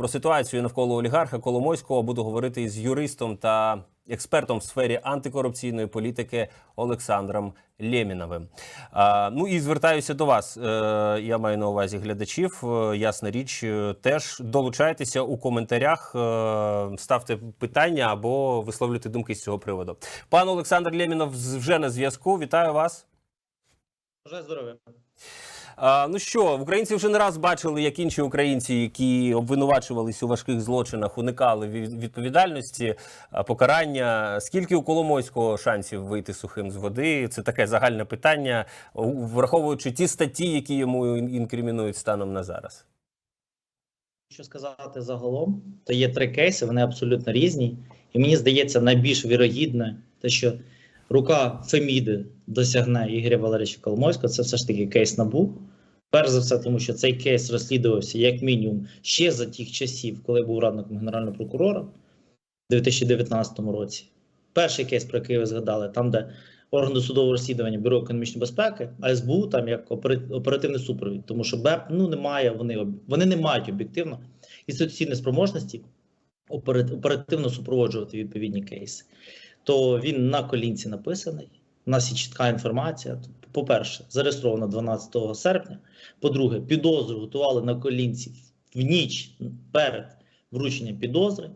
про ситуацію навколо олігарха Коломойського буду говорити із юристом та експертом в сфері антикорупційної політики Олександром Лєміновим. Ну і звертаюся до вас. Е, я маю на увазі глядачів. Е, ясна річ, е, теж долучайтеся у коментарях, ставте питання або висловлюйте думки з цього приводу. Пан Олександр Лємінов з- вже на зв'язку. Вітаю вас. Бажаю здоров'я. Ну що, українці вже не раз бачили, як інші українці, які обвинувачувались у важких злочинах, уникали від- відповідальності, покарання. Скільки у Коломойського шансів вийти сухим з води? Це таке загальне питання, враховуючи ті статті, які йому інкримінують станом на зараз. Що сказати загалом, то є три кейси, вони абсолютно різні. І мені здається, найбільш вірогідне, те, що рука Феміди досягне Ігоря Валерійовича Коломойського, це все ж таки кейс НАБУ. Перш за все, тому що цей кейс розслідувався як мінімум ще за тих часів, коли був радником генерального прокурора в 2019 році. Перший кейс, про який ви згадали, там, де орган досудового розслідування Бюро економічної безпеки, а СБУ там як оперативний супровід, тому що БЕП ну немає, вони вони не мають об'єктивно інституційної спроможності опера- оперативно супроводжувати відповідні кейси. То він на колінці написаний. У нас є чітка інформація. По-перше, зареєстровано 12 серпня. По-друге, підозру готували на колінці в ніч перед врученням підозри.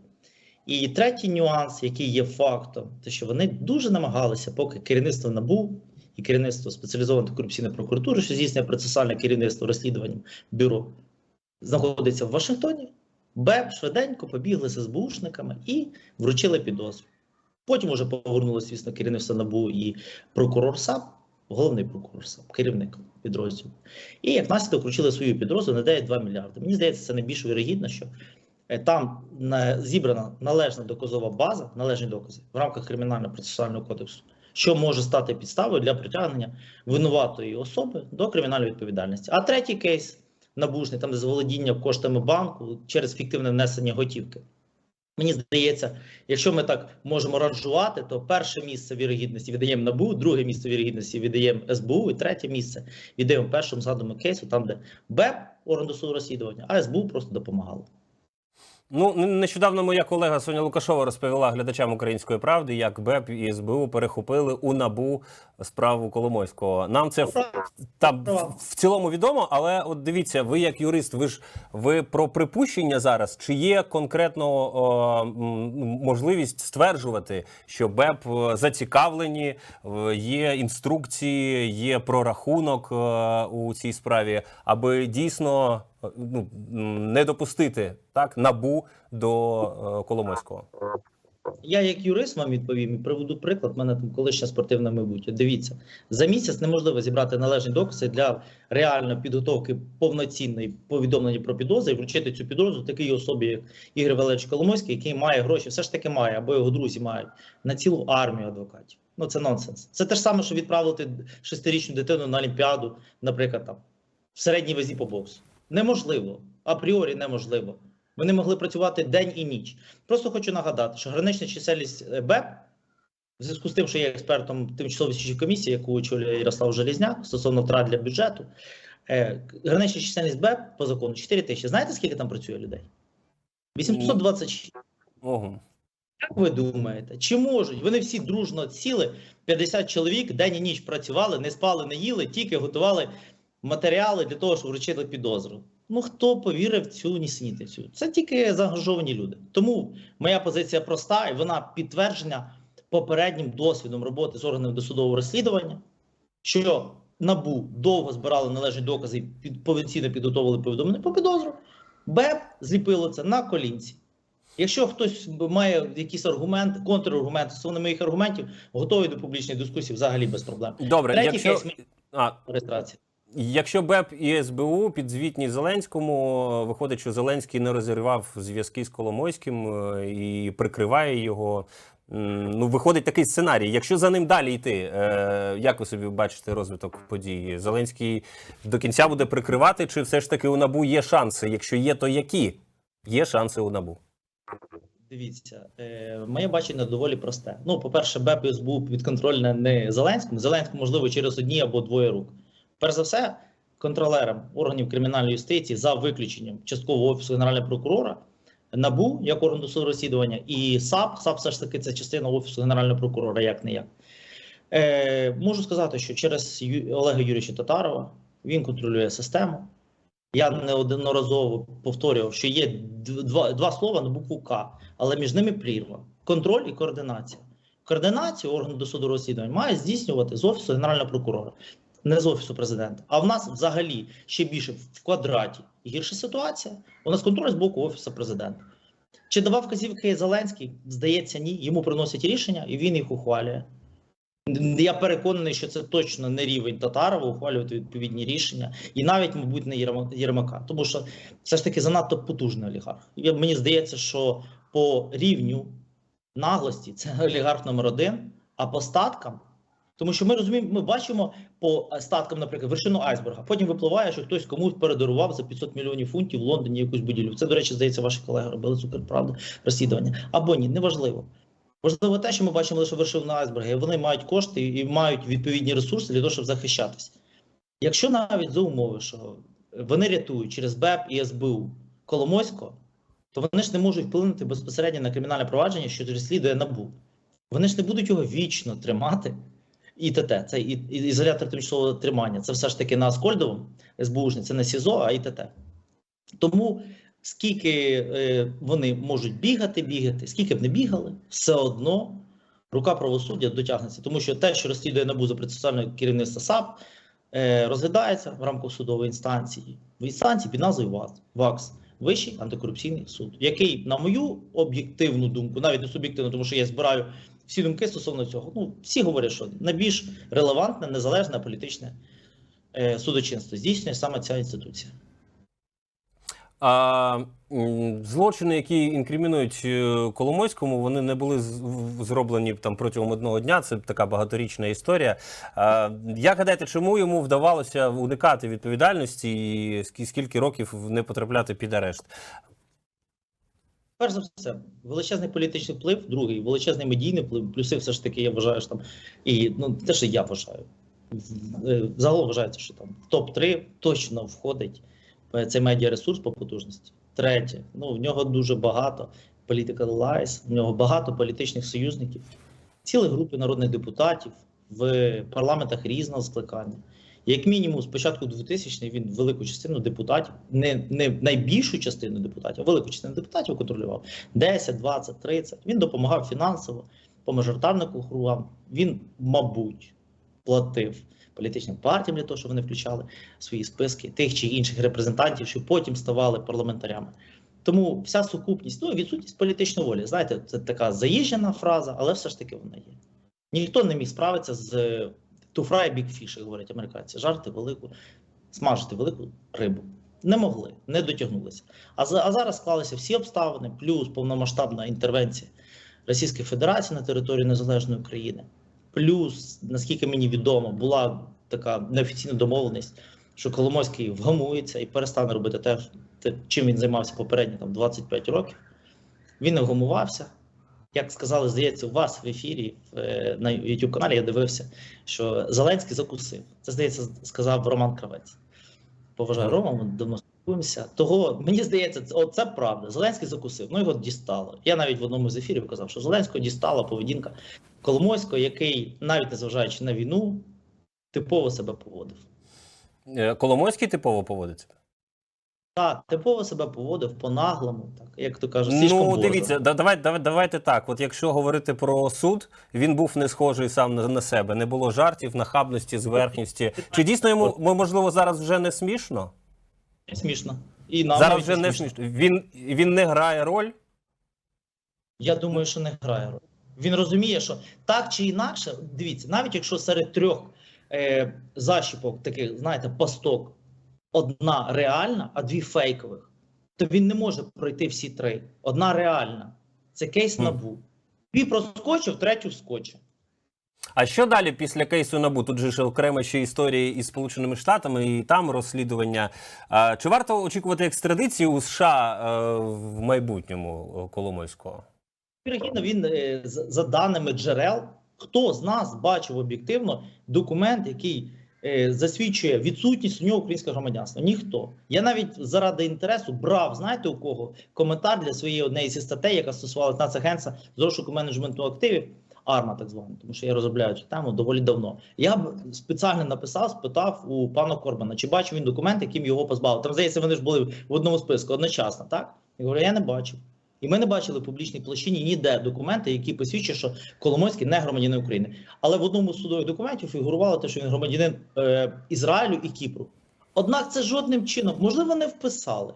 І третій нюанс, який є фактом, те, що вони дуже намагалися, поки керівництво НАБУ і керівництво спеціалізованої антикорупційної прокуратури, що здійснює процесуальне керівництво розслідуванням бюро, знаходиться в Вашингтоні. БЕП швиденько побігли з СБУшниками і вручили підозру. Потім уже повернулося, звісно, керівництво НАБУ і прокурор САП, головний прокурор САП, керівник підрозділу. І як наслідок вручили свою підозру на 9,2 мільярди. Мені здається, це найбільш вірогідно, що е, там зібрана належна доказова база, належні докази в рамках кримінального процесуального кодексу, що може стати підставою для притягнення винуватої особи до кримінальної відповідальності. А третій кейс набушний, там де заволодіння коштами банку через фіктивне внесення готівки. Мені здається, якщо ми так можемо ранжувати, то перше місце вірогідності віддаємо НАБУ, друге місце вірогідності віддаємо СБУ, і третє місце віддаємо першому згаданому кейсу, там де БЕП, орган суду розслідування, а СБУ просто допомагало. Ну, нещодавно моя колега Соня Лукашова розповіла глядачам української правди, як БЕП і СБУ перехопили у набу справу Коломойського. Нам це там в, цілому відомо, але от дивіться, ви як юрист, ви ж ви про припущення зараз, чи є конкретно о, можливість стверджувати, що БЕП зацікавлені, є інструкції, є прорахунок е, у цій справі, аби дійсно ну, не допустити так набу до е, Коломойського. Я, як юрист, вам відповім і приведу приклад. У мене там колишнє спортивне майбутнє. Дивіться, за місяць неможливо зібрати належні докази для реальної підготовки повноцінної повідомлення про підозри і вручити цю підозру такій особі, як Ігор Валерійович Коломойський, який має гроші, все ж таки має, або його друзі мають на цілу армію адвокатів. Ну це нонсенс. Це те ж саме, що відправити шестирічну дитину на Олімпіаду, наприклад, там в середній вазі по боксу. Неможливо, апріорі неможливо. Вони могли працювати день і ніч. Просто хочу нагадати, що гранична чисельність е, БЕП, в зв'язку з тим, що я експертом тимчасової слідчої комісії, яку очолює Ярослав Желізняк стосовно втрат для бюджету, е, гранична чисельність БЕП по закону 4 тисячі. Знаєте, скільки там працює людей? 826. Ого. Як ви думаєте, чи можуть? Вони всі дружно сіли, 50 чоловік день і ніч працювали, не спали, не їли, тільки готували матеріали для того, щоб вручити підозру. Ну хто повірив цю нісенітницю? Це тільки заангажовані люди. Тому моя позиція проста, і вона підтверджена попереднім досвідом роботи з органами досудового розслідування, що НАБУ довго збирали належні докази і під, повноцінно підготовили повідомлення по підозру. БЕП зліпило це на колінці. Якщо хтось має якісь аргументи, контраргументи стосовно моїх аргументів, готовий до публічної дискусії взагалі без проблем. Добре, Третій якщо, кейс а, реєстрації. Якщо БЕП і СБУ підзвітні Зеленському, виходить, що Зеленський не розірвав зв'язки з Коломойським е, і прикриває його. Ну, виходить такий сценарій. Якщо за ним далі йти, е, як ви собі бачите розвиток подій? Зеленський до кінця буде прикривати, чи все ж таки у набу є шанси? Якщо є, то які? Є шанси у набу. Дивіться, е, моє бачення доволі просте. Ну, по-перше, БЕП і СБУ підконтрольне не Зеленському. Зеленському, можливо, через одні або двоє рук. Перш за все, контролерам органів кримінальної юстиції за виключенням часткового офісу генерального прокурора НАБУ як орган досудового розслідування і САП. САП все ж таки це частина офісу генерального прокурора, як не як. Е, можу сказати, що через Олега Юрійовича Татарова він контролює систему. Я неодноразово повторював, що є два, два слова на букву К, але між ними прірва: контроль і координація. Координацію органу досудового розслідування має здійснювати з офісу генерального прокурора, не з офісу президента. А в нас взагалі ще більше в квадраті гірша ситуація. У нас контроль з боку офісу президента. Чи давав вказівки Зеленський? Здається, ні. Йому приносять рішення, і він їх ухвалює. Я переконаний, що це точно не рівень Татарова ухвалювати відповідні рішення, і навіть, мабуть, не Єрмака, тому що все ж таки занадто потужний олігарх. І мені здається, що по рівню наглості це олігарх номер один, а по статкам. Тому що ми розуміємо, ми бачимо по статкам, наприклад, вершину айсберга. Потім випливає, що хтось комусь передарував за 500 мільйонів фунтів в Лондоні якусь будівлю. Це, до речі, здається, ваші колеги робили суперправду розслідування. Або ні, неважливо. Важливо те, що ми бачимо лише вершину айсберга, і вони мають кошти і мають відповідні ресурси для того, щоб захищатись. Якщо навіть за умови, що вони рятують через БЕП і СБУ Коломойського, то вони ж не можуть вплинути безпосередньо на кримінальне провадження, що розслідує НАБУ. Вони ж не будуть його вічно тримати. ІТТ, це і, і, ізолятор тимчасового тримання. Це все ж таки на Аскольдовому, СБУшні, це не СІЗО, а ІТТ. Тому скільки е, вони можуть бігати, бігати, скільки б не бігали, все одно рука правосуддя дотягнеться. Тому що те, що розслідує НАБУ за процесуальне керівництво САП, е, розглядається в рамках судової інстанції, в інстанції під назвою ВАКС Вищий антикорупційний суд, який, на мою об'єктивну думку, навіть не суб'єктивну, тому що я збираю всі думки стосовно цього. Ну, всі говорять, що найбільш релевантне, незалежне політичне е, судочинство здійснює саме ця інституція. А злочини, які інкримінують е, Коломойському, вони не були зроблені там протягом одного дня. Це така багаторічна історія. А, як гадаєте, чому йому вдавалося уникати відповідальності і скільки років не потрапляти під арешт? Перш за все, величезний політичний вплив, другий величезний медійний вплив, плюси все ж таки, я вважаю, що там і ну те, що я вважаю. Е, Загалом вважається, що там в топ-3 точно входить е, цей медіаресурс по потужності. Третє, ну в нього дуже багато political lies, в нього багато політичних союзників, цілі групи народних депутатів в парламентах різного скликання. Як мінімум, з початку 2000 він велику частину депутатів, не, не найбільшу частину депутатів, а велику частину депутатів контролював. 10, 20, 30. Він допомагав фінансово по мажоритарним округам. Він, мабуть, платив політичним партіям для того, щоб вони включали свої списки тих чи інших репрезентантів, що потім ставали парламентарями. Тому вся сукупність, ну відсутність політичної волі. Знаєте, це така заїжджена фраза, але все ж таки вона є. Ніхто не міг справитися з to fry big fish, говорять американці, жарти велику, смажити велику рибу. Не могли, не дотягнулися. А, за, а зараз склалися всі обставини, плюс повномасштабна інтервенція Російської Федерації на територію Незалежної України. Плюс, наскільки мені відомо, була така неофіційна домовленість, що Коломойський вгамується і перестане робити те, чим він займався попередні там 25 років. Він не вгамувався. Як сказали, здається, у вас в ефірі е, на youtube каналі я дивився, що Зеленський закусив. Це здається, сказав Роман Кравець. Поважаю Рома, ми давно спілкуємося. Того мені здається, це, це правда. Зеленський закусив, ну його дістало. Я навіть в одному з ефірів казав, що Зеленського дістала поведінка Коломойського, який, навіть незважаючи на війну, типово себе поводив. Е, Коломойський типово поводиться? Так, типово себе поводив по-наглому, так як то кажуть, слишком Ну, дивіться, да- давай, давай, давайте так. От якщо говорити про суд, він був не схожий сам на, на себе. Не було жартів, нахабності, зверхності. Чи дійсно йому можливо зараз вже не смішно? смішно. І нам зараз навіть вже не смішно. Він, він не грає роль. Я думаю, що не грає роль. Він розуміє, що так чи інакше, дивіться, навіть якщо серед трьох е, защіпок, таких, знаєте, пасток, одна реальна, а дві фейкових, то він не може пройти всі три. Одна реальна. Це кейс набу. Дві проскочив, третю вскочив. А що далі після кейсу НАБУ? Тут же ж окремо ще історії із Сполученими Штатами і там розслідування. Чи варто очікувати екстрадиції у США е, в майбутньому Коломойського? Вірогідно, він е, за даними джерел, хто з нас бачив об'єктивно документ, який засвідчує відсутність у нього українського громадянства? Ніхто. Я навіть заради інтересу брав, знаєте у кого коментар для своєї однієї зі статей, яка стосувалася Нацагентства з розшуку менеджменту активів. Арма, так звана, тому що я розробляю цю тему доволі давно. Я б спеціально написав, спитав у пана Корбана, чи бачив він документ, яким його позбавили. Там здається, вони ж були в одному списку одночасно, так? Я говорю, я не бачив. І ми не бачили в публічній площині ніде документи, які посвідчують, що Коломойський не громадянин України. Але в одному з судових документів фігурувало те, що він громадянин е, Ізраїлю і Кіпру. Однак це жодним чином, можливо, не вписали.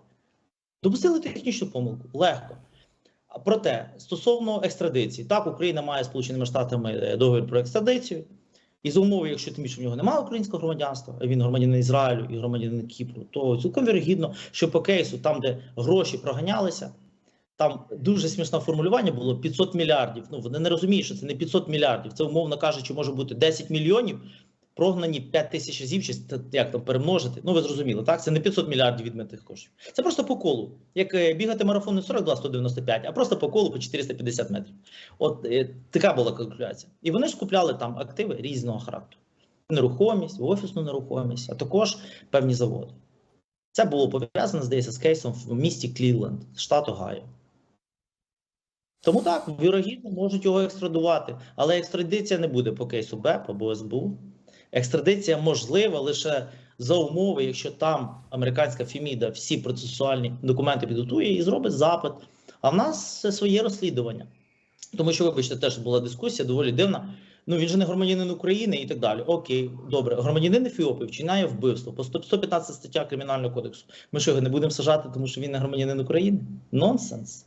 Допустили технічну помилку легко. Проте, стосовно екстрадиції, так, Україна має Сполученими Штатами е, договір про екстрадицію. І за умови, якщо тим більше в нього немає українського громадянства, а він громадянин Ізраїлю і громадянин Кіпру, то цілком вірогідно, що по кейсу, там, де гроші проганялися, там дуже смішне формулювання було 500 мільярдів. Ну вони не розуміють, що це не 500 мільярдів. Це умовно кажучи, може бути 10 мільйонів, прогнані 5 тисяч разів, чи як там перемножити. Ну ви зрозуміли, так? Це не 500 мільярдів відмитих коштів. Це просто по колу. Як е, бігати марафон не 42 195, а просто по колу по 450 метрів. От е, така була калькуляція. І вони ж купляли там активи різного характеру: нерухомість, офісну нерухомість, а також певні заводи. Це було пов'язано, здається, з кейсом в місті Клівленд, штат Огайо. Тому так, вірогідно, можуть його екстрадувати, але екстрадиція не буде по кейсу БЕП або СБУ. Екстрадиція можлива лише за умови, якщо там американська Фіміда всі процесуальні документи підготує і зробить запит. А в нас своє розслідування. Тому що, вибачте, теж була дискусія доволі дивна. Ну він же не громадянин України і так далі. Окей, добре. Громадянин Ефіопії вчиняє вбивство по 100 115 стаття Кримінального кодексу. Ми що його не будемо сажати, тому що він не громадянин України? Нонсенс.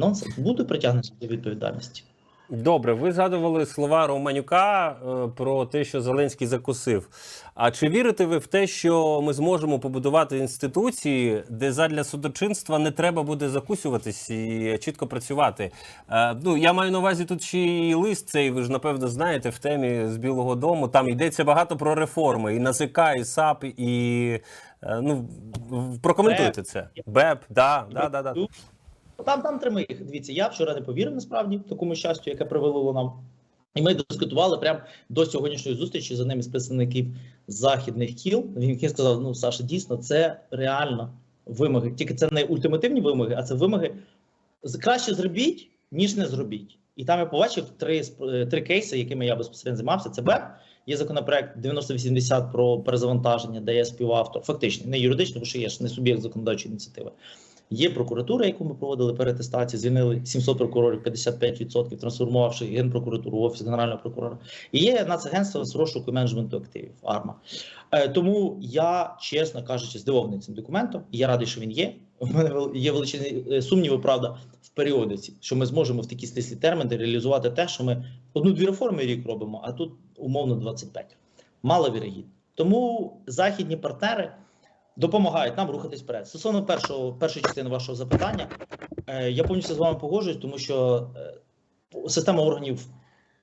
Нонсенс. Буде притягнути до відповідальності. Добре, ви згадували слова Романюка е, про те, що Зеленський закусив. А чи вірите ви в те, що ми зможемо побудувати інституції, де задля судочинства не треба буде закусюватись і чітко працювати? Е, ну я маю на увазі тут ще і лист цей. Ви ж напевно знаєте в темі з Білого Дому. Там йдеться багато про реформи, і НАЗК, і САП, і е, ну прокоментуйте це. БЕП, да, да, да, да. Там, там тримай їх. Дивіться, я вчора не повірив насправді такому щастю, яке привело нам. І ми дискутували прямо до сьогоднішньої зустрічі з одним із представників західних кіл. Він сказав: ну Саша, дійсно, це реально вимоги. Тільки це не ультимативні вимоги, а це вимоги краще зробіть, ніж не зробіть. І там я побачив три е, три кейси, якими я безпосередньо займався. Це БЕП. Є законопроект 9080 про перезавантаження, де я співавтор, фактично, не юридично, бо що є ж не суб'єкт законодавчої ініціативи. Є прокуратура, яку ми проводили перетестацію, звільнили 700 прокурорів, 55%, трансформувавши генпрокуратуру в офіс генерального прокурора. І є Нацагентство з розшуку менеджменту активів АРМА. Е, тому я, чесно кажучи, здивований цим документом. І я радий, що він є. У мене є величезні е, сумніви, правда, в періодиці, що ми зможемо в такі стислі терміни реалізувати те, що ми одну-дві реформи рік робимо, а тут умовно 25. Маловірогідно. Тому західні партнери допомагають нам рухатись вперед. Стосовно першого першої частини вашого запитання, е, я повністю з вами погоджуюсь, тому що е, система органів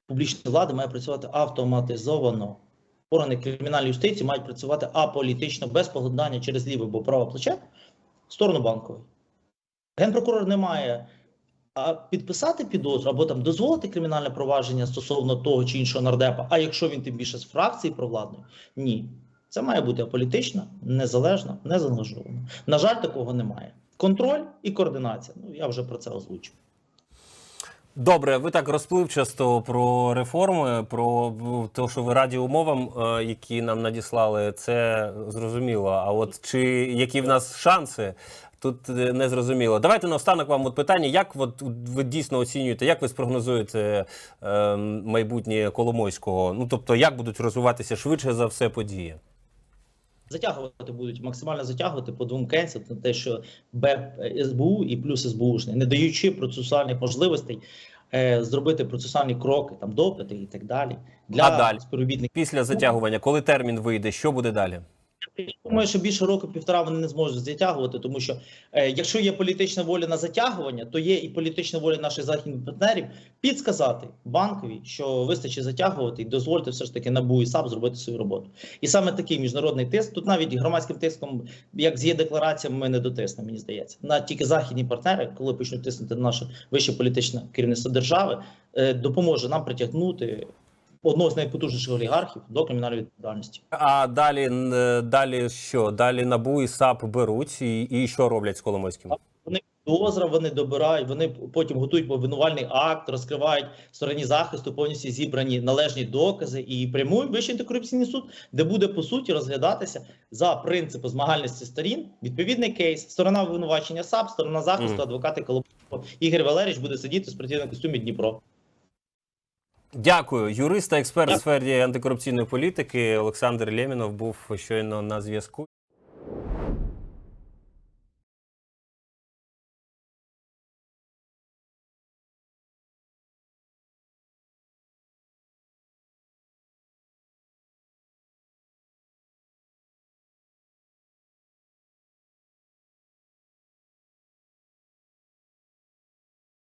публічної влади має працювати автоматизовано. Органи кримінальної юстиції мають працювати аполітично, без поглинання через ліве або праве плече в сторону банкової. Генпрокурор не має підписати підозру або там дозволити кримінальне провадження стосовно того чи іншого нардепа. А якщо він тим більше з фракції провладної, ні. Це має бути аполітична, незалежна, незаангажована. На жаль, такого немає. Контроль і координація. Ну я вже про це озвучив. Добре, ви так розпливчасто про реформи, про те, що ви раді умовам, е, які нам надіслали, це зрозуміло. А от чи які в нас шанси? Тут е, не зрозуміло. Давайте наостанок вам от питання. Як от ви дійсно оцінюєте, як ви спрогнозуєте е, майбутнє Коломойського? Ну тобто, як будуть розвиватися швидше за все події? Затягувати будуть максимально затягувати по двом кейсам на те, що БЕП СБУ і плюс СБУшний, не даючи процесуальних можливостей е, зробити процесуальні кроки, там допити і так далі для А далі? співробітників. Після затягування, коли термін вийде, що буде далі? Я думаю, що більше року півтора вони не зможуть затягувати, тому що е, якщо є політична воля на затягування, то є і політична воля наших західних партнерів підсказати банкові, що вистачить затягувати і дозвольте все ж таки НАБУ і САП зробити свою роботу. І саме такий міжнародний тиск тут навіть громадським тиском, як з є деклараціями, ми не дотиснемо, мені здається. На тільки західні партнери, коли почнуть тиснути на наше вище політичне керівництво держави, е, допоможе нам притягнути одного з найпотужніших олігархів до кримінальної відповідальності. А далі, далі що? Далі НАБУ і САП беруть і, і що роблять з Коломойським? Вони підозра, вони добирають, вони потім готують обвинувальний акт, розкривають стороні захисту повністю зібрані належні докази і прямують Вищий антикорупційний суд, де буде по суті розглядатися за принципу змагальності сторін відповідний кейс. Сторона обвинувачення САП, сторона захисту, адвокати Коломойського. Ігор Валерійович буде сидіти в спортивному костюмі Дніпро. Дякую. Юрист та експерт в сфері антикорупційної політики Олександр Лємінов був щойно на зв'язку.